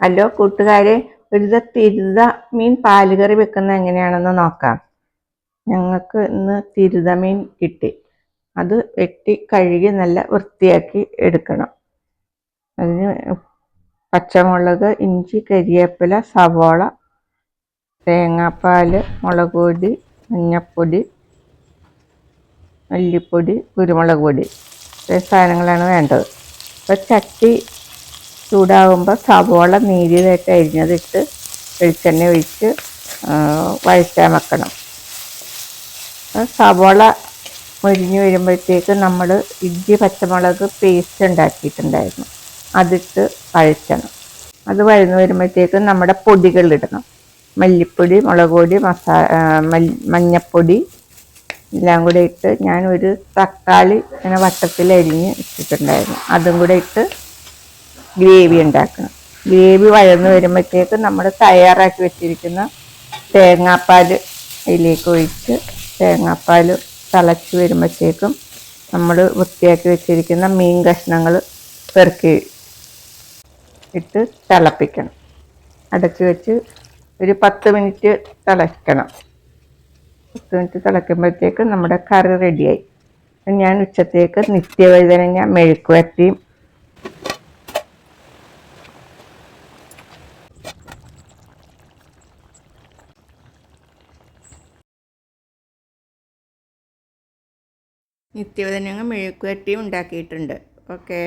Hello കൂട്ടുകാരെ ഒരു തിരുത മീൻ പാലുകറി വെക്കുന്ന എങ്ങനെയാണെന്ന് നോക്കാം. ഞങ്ങൾക്ക് ഇന്ന് തിരുത മീൻ കിട്ടി. അത് വെട്ടി കഴുകി നല്ല വൃത്തിയാക്കി എടുക്കണം. അതിന് പച്ചമുളക് ഇഞ്ചി കരിയേപ്പില സവോള തേങ്ങാപ്പാൽ മുളക് പൊടി മഞ്ഞപ്പൊടി മല്ലിപ്പൊടി കുരുമുളക് പൊടി. ഇത്രയും സാധനങ്ങളാണ് വേണ്ടത്. അപ്പോൾ ചട്ടി ചൂടാകുമ്പോൾ സവോള നീരിയതായിട്ട് അരിഞ്ഞതിട്ട് വെളിച്ചെണ്ണ ഒഴിച്ച് വഴറ്റാൻ വെക്കണം. സവോള മുരിഞ്ഞ് വരുമ്പോഴത്തേക്ക് നമ്മൾ ഇഞ്ചി പച്ചമുളക് പേസ്റ്റ് ഉണ്ടാക്കിയിട്ടുണ്ടായിരുന്നു. അതിട്ട് വഴറ്റണം. അത് വഴന്നു വരുമ്പോഴത്തേക്ക് നമ്മുടെ പൊടികളിടണം മല്ലിപ്പൊടി മുളക് പൊടി മസാ മഞ്ഞപ്പൊടി എല്ലാം കൂടെ ഇട്ട് ഞാൻ ഒരു തക്കാളി ഇങ്ങനെ വട്ടത്തിൽ അരിഞ്ഞ് ഇട്ടിട്ടുണ്ടായിരുന്നു അതും കൂടെ ഇട്ട് ഗ്രേവി ഉണ്ടാക്കണം. ഗ്രേവി വഴന്ന് വരുമ്പോഴത്തേക്ക് നമ്മൾ തയ്യാറാക്കി വെച്ചിരിക്കുന്ന തേങ്ങാപ്പാൽ അതിലേക്ക് ഒഴിച്ച് തേങ്ങാപ്പാൽ തിളച്ച് വരുമ്പോഴത്തേക്കും നമ്മൾ വൃത്തിയാക്കി വെച്ചിരിക്കുന്ന മീൻ കഷ്ണങ്ങൾ പെറുക്കി ഇട്ട് തിളപ്പിക്കണം. അടച്ച് വെച്ച് ഒരു പത്ത് മിനിറ്റ് തിളയ്ക്കണം പത്ത് മിനിറ്റ് തിളയ്ക്കുമ്പോഴത്തേക്ക് നമ്മുടെ കറി റെഡിയായി ഞാൻ ഉച്ചത്തേക്ക് നിത്യവഴുതനങ്ങ മെഴുക്കുവരട്ടിയും നിത്യവഴുതനങ്ങ മെഴുക്കുവരട്ടിയും ഉണ്ടാക്കിയിട്ടുണ്ട്. ഓക്കേ.